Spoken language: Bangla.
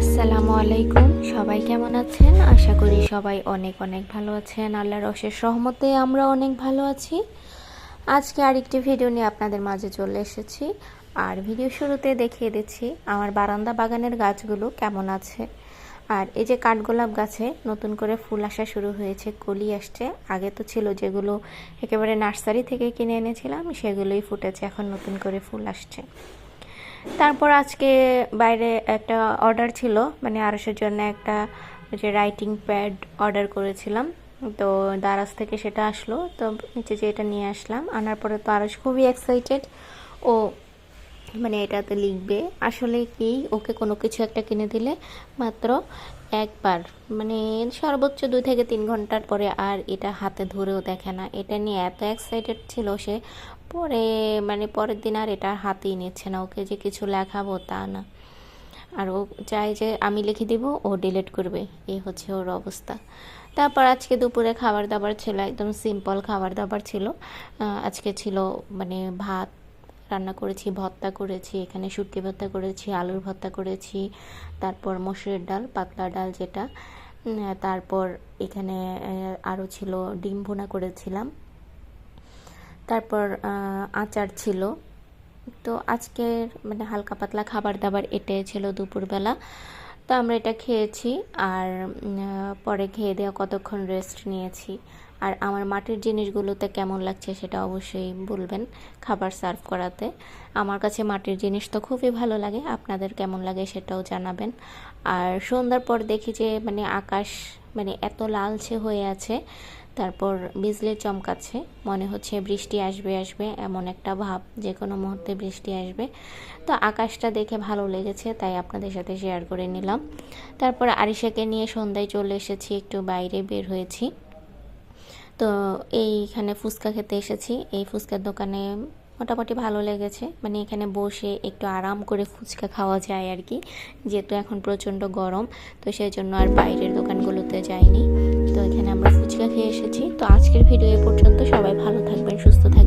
আসসালামু আলাইকুম। সবাই কেমন আছেন? আশা করি সবাই অনেক অনেক ভালো আছেন। আল্লাহর অশেষ সহমতে আমরা অনেক ভালো আছি। আজকে আরেকটি ভিডিও নিয়ে আপনাদের মাঝে চলে এসেছি। আর ভিডিও শুরুতে দেখিয়ে দিচ্ছি আমার বারান্দা বাগানের গাছগুলো কেমন আছে। আর এই যে কাঠগোলাপ গাছে নতুন করে ফুল আসা শুরু হয়েছে, কলি আসছে। আগে তো ছিল যেগুলো একেবারে নার্সারি থেকে কিনে এনেছিলাম, সেগুলোই ফুটেছে, এখন নতুন করে ফুল আসছে। তারপর আজকে বাইরে একটা অর্ডার ছিল মানে আরসের জন্য একটা যে রাইটিং প্যাড অর্ডার করেছিলাম। তো দারাজ থেকে সেটা আসলো, তো নিচে যে এটা নিয়ে আসলাম। আনার পরে তো আরস খুবই এক্সাইটেড ও মানে এটাতে লিখবে, আসলে কি ওকে কোনো কিছু একটা কিনে দিলে মাত্র একবার। মানে সর্বোচ্চ দুই থেকে তিন ঘণ্টার পরে আর এটা হাতে ধরেও দেখে না। এটা নিয়ে এত এক্সাইটেড ছিল সে, পরে মানে পরের দিন আর এটা হাতেই নিচ্ছে না। ওকে যে কিছু লেখাবো তা না। আর ও চায় যে আমি লিখে দিব, ও ডিলিট করবে। এই হচ্ছে ওর অবস্থা। তারপর আজকে দুপুরে খাবার দাবার ছিল, একদম সিম্পল খাবার দাবার ছিল। আজকে ছিল মানে ভাত রান্না করেছি, ভর্তা করেছি, এখানে শুটকি ভর্তা করেছি, আলুর ভর্তা করেছি, তারপর মসুরের ডাল, পাতলা ডাল যেটা। তারপর এখানে আরও ছিল ডিম ভুনা করেছিলাম। তারপর আচার ছিল। তো আজকের মানে হালকা পাতলা খাবার দাবার এটাই ছিল দুপুরবেলা। তো আমরা এটা খেয়েছি আর পরে খেয়ে দেওয়া কতক্ষণ রেস্ট নিয়েছি। আর আমার মাটির জিনিসগুলোতে কেমন লাগছে সেটা অবশ্যই বলবেন খাবার সার্ভ করাতে। আমার কাছে মাটির জিনিস তো খুবই ভালো লাগে, আপনাদের কেমন লাগে সেটাও জানাবেন। আর সন্ধ্যার পর দেখি যে মানে আকাশ মানে এত লালচে হয়ে আছে তারপর বিজলি চমকাচ্ছে। মনে হচ্ছে বৃষ্টি আসবে আসবে, এমন একটা ভাব যে কোনো মুহূর্তে বৃষ্টি আসবে। তো আকাশটা দেখে ভালো লেগেছে, তাই আপনাদের সাথে শেয়ার করে নিলাম। তারপর আরিশাকে নিয়ে সন্ধ্যায় চলে এসেছি, একটু বাইরে বের হয়েছি। তো এইখানে ফুচকা খেতে এসেছি। এই ফুচকার দোকানে মোটামুটি ভালো লেগেছে। মানে এখানে বসে একটু আরাম করে ফুচকা খাওয়া যায় আর কি। যেহেতু এখন প্রচণ্ড গরম, তো সেই জন্য আর বাইরের দোকানগুলোতে যাইনি। তো এখানে খেয়ে এসেছি। তো আজকের ভিডিও এ পর্যন্ত সবাই ভালো থাকবেন সুস্থ থাকবেন।